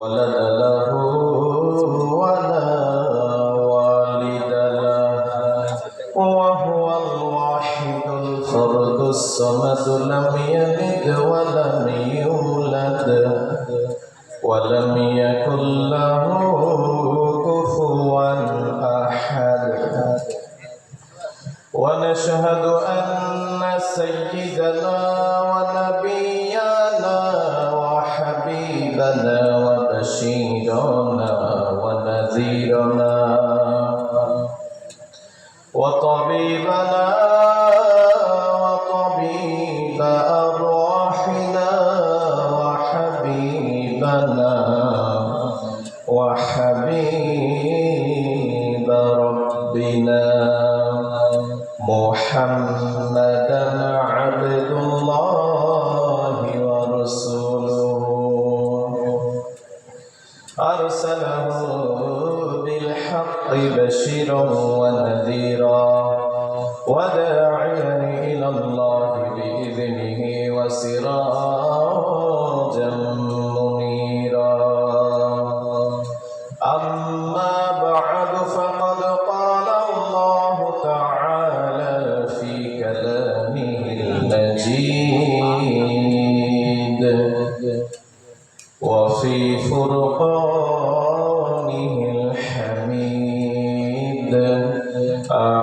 ولد له ولا والد له وهو الواحد الفرد الصمد لم يلد ولم يولد ولم يكن له كفوا أحد. ونشهد أن سيدنا ونبينا وحبيبنا وبشيرنا ونذيرنا وطبيبنا وطبيب أرواحنا وحبيبنا وحبيب ربنا محمدا بالحق بشيرا ونذيرا وداعيا إلى الله بإذنه وسراجا منيرا. أما بعد فقد قال الله تعالى في كلامه المجيد. وفي فرقانه uh,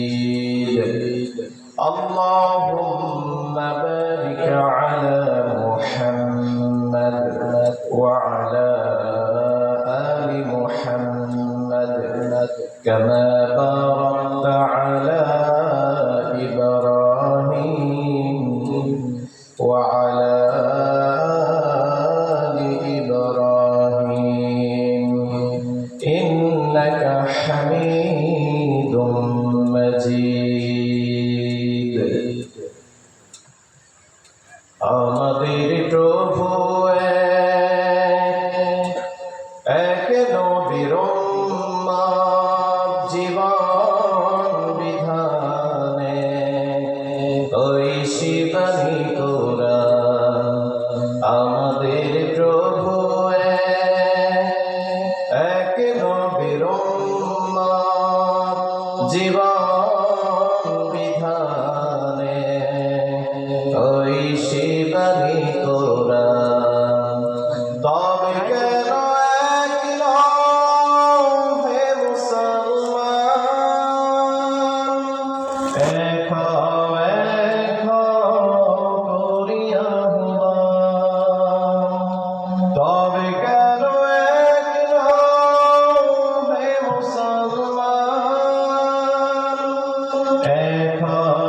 وعلى آل محمد كما باركت على إبراهيم وعلى آل إبراهيم إنك حميد مجيد আমাদের প্রভু জীবন এখন